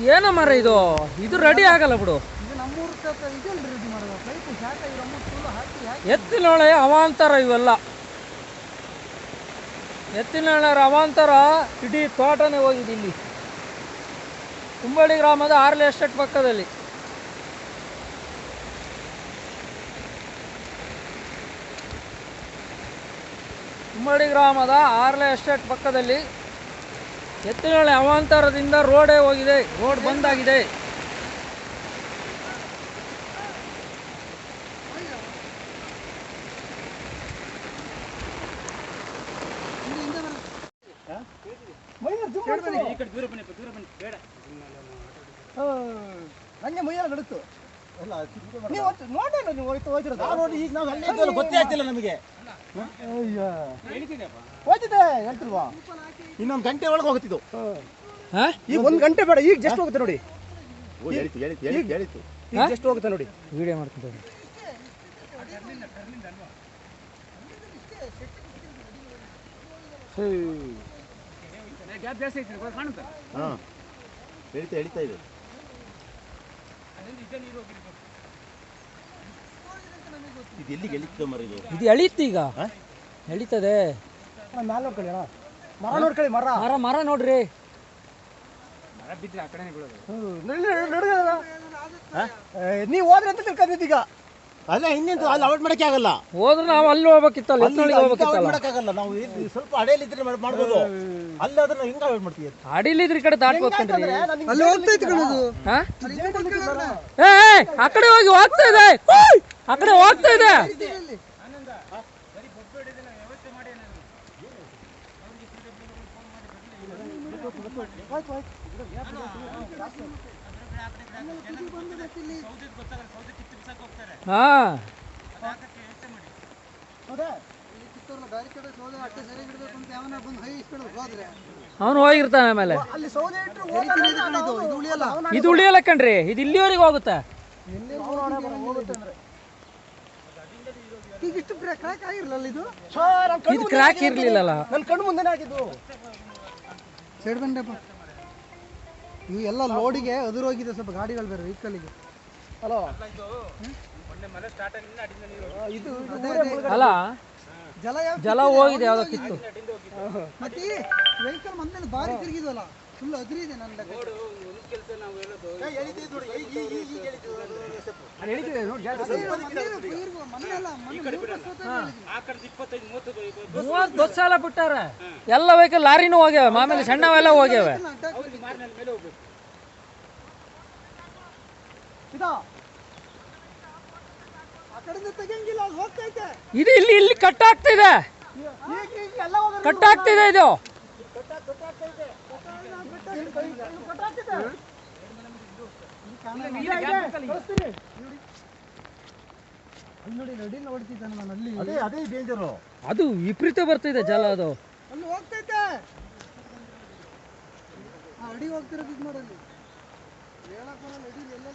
ಏನ ಮರ ಇದು? ಇದು ರೆಡಿ ಆಗಲ್ಲ ಬಿಡು. ಎತ್ತಿನೊಳೆ ಅವಾಂತರ ಇವೆಲ್ಲ. ಎತ್ತಿನೊಳೆ ಅವಾಂತರ ಇಡೀ ತೋಟನೇ ಹೋಗಿದೆ ಇಲ್ಲಿ. ಕುಂಬಳಿ ಗ್ರಾಮದ ಆರ್ಲೆ ಎಸ್ಟೇಟ್ ಪಕ್ಕದಲ್ಲಿ. ಕುಂಬಳಿ ಗ್ರಾಮದ ಆರ್ಲೆ ಎಸ್ಟೇಟ್ ಪಕ್ಕದಲ್ಲಿ ಎತ್ತಿನೊಳೆ ಅವಾಂತರದಿಂದ ರೋಡೇ ಹೋಗಿದೆ ರೋಡ್ ಬಂದಾಗಿದೆ ಆಗಿದೆ. ಮೈಯೆಲ್ಲ ಗಡುತ್ತು ನೀವು ನೋಡೋಣ ನೀವು ಹೋಯ್ತು ಹೋಯ್ತಿರೋದು. ನಾವು ನೋಡಿ ಈಗ ನಾವು ಅಲ್ಲೇ ಗೊತ್ತೇ ಆಗ್ತಿಲ್ಲ ನಮಗೆ. ಹೋಯ್ತಿದೆ ಹೇಳ್ತಿಲ್ವಾ? ಇನ್ನೊಂದು ಗಂಟೆ ಒಳಗೆ ಹೋಗ್ತಿದ್ದು ಹಾ. ಈಗ ಒಂದು ಗಂಟೆ ಬೇಡ ಈಗ ಜಸ್ಟ್ ಹೋಗುತ್ತೆ ನೋಡಿ. ಈಗ ಜಸ್ಟ್ ಹೋಗುತ್ತೆ ನೋಡಿ. ವಿಡಿಯೋ ಮಾಡ್ತಿದ್ದೇವೆ ಹಾಂ. ಹೇಳ್ತಾ ಹೇಳ್ತಾ ಇದೆ. ಇದು ಎಲ್ಲಿಗೆ ಎಳಿತದೆ ಮರ ಇದು? ಇದು ಎಳೀತು ಈಗ. ಎಳಿತದೆ. ಮ್ಯಾಲ ಮ್ಯಾಲೆ ನೋಡ್ಕೊಳ್ಳಿ ಅಣ್ಣ. ಮರ ನೋಡ್ಕೊಳ್ಳಿ ಮರ. ಮರ ಮರ ನೋಡ್ರಿ. ನೀವು ಹೋದ್ರೆ ಅಂತ ತಿಳ್ಕೊಂಡಿದ್ದು ಈಗ ಅಲ್ಲ ಇನ್ನೆಂತ ಅಲ್ಲಿ ಅವಾಯ್ಡ್ ಮಾಡಕ್ಕೆ ಆಗಲ್ಲ. ಹೋದ್ರೆ ನಾವು ಅಲ್ಲಿ ಹೋಗ್ಬೇಕಿತ್ತಲ್ಲ ಅಲ್ಲಿ ಎತ್ತೊಳಿಗೆ ಹೋಗ್ಬೇಕಿತ್ತಲ್ಲ. ಮಾಡಕ್ಕಾಗಲ್ಲ ನಾವು ಇದು ಸ್ವಲ್ಪ ಅಡೆಯಲ್ಲಿದ್ರೆ ಇದ್ರೆ ಮಾಡ್ಬೋದು. ಅಲ್ಲಿ ಅದನ್ನ ಹಿಂಗೆ ಅವಾಯ್ಡ್ ಮಾಡ್ತೀವಿ ಅಡಿಲಿದ್ರ ಈ ಕಡೆ ದಾಟ್ಬೇಕಂದ್ರಿ ಅಲ್ಲಿ ಹೋಗ್ತಾ ಇತ್ತು ಏ ಏ, ಆ ಕಡೆ ಹೋಗಿ ಹೋಗ್ತಾ ಇದೆ! ಆ ಕಡೆ ಹೋಗ್ತಾ ಇದೆ. ಹಾ. ಅವನು ಹೋಗಿರ್ತಾನೆ ಆಮೇಲೆ. ಅಲ್ಲಿ ಸೌದೆ ಇಟ್ಟರು ಇದು ಉಳಿಯಲ್ಲ. ಕಣ್ರಿ ಇದು ಇಲ್ಲಿವರೆಗೆ ಹೋಗುತ್ತೆ. ಇದು ಇಷ್ಟು ಕ್ರ್ಯಾಕ್ ಇದು? ಇದು ಕ್ರಾಕ್ ಇರ್ಲಿಲ್ಲಲ್ಲ. ನನ್ನ ಕಣ್ಣು ಮುಂದೆ ಆಗಿದ್ದು ಇವು ಎಲ್ಲ ಲೋಡಿಗೆ ಹೋಗಿದೆ ಸ್ವಲ್ಪ ಗಾಡಿಗಳು ಬೇರೆ ವೆಹಿಕಲ್ಗೆ. ಹಲೋ ಇದು ಅಲ್ಲ ಜಲ ಜಲ ಹೋಗಿದೆ ಯಾವ್ದೋ ಕಿತ್ತು. ಮತ್ತೆ ವೆಹಿಕಲ್ ಮೊನ್ನೆ ಬಾರಿ ತಿರುಗಿದ್ವಲ್ಲ? ಫುಲ್ ಅದ್ರಿದೆ ನನ್ನ ಮೂವತ್ತು ದೊಡ್ಡ ಸಾಲ ಬಿಟ್ಟಾರ. ಎಲ್ಲ ವೆಹಿಕಲ್ ಲಾರಿನೂ ಹೋಗ್ಯಾವ ಮಾಮೇಲೆ ಸಣ್ಣವೆಲ್ಲ ಹೋಗ್ಯಾವ. ಇದಾ? ಇದು ಇಲ್ಲಿ ಇಲ್ಲಿ ಕಟ್ ಆಗ್ತಿದೆ. ಕಟ್ ಆಗ್ತಿದೆ ಇದು ಅಲ್ಲಿ ನೋಡಿ ರೆಡಿ ನೋಡ್ತಿದ್ದಾನೆ ನಾನು ಅಲ್ಲಿ ಅದೇ ಅದೇ ಡೇಂಜರು ಅದು ವಿಪರೀತ ಬರ್ತಿದೆ ಜಲ ಅದು. ಅಲ್ಲಿ ಹೋಗ್ತೈತೆ. ಅಡಿ ಹೋಗ್ತಿರೋದು ಇದು ಮಾಡಲ್ಲಿ ಹೇಳಕ್ ಬರಲ್ಲ ಅಡಿ ಎಲ್ಲ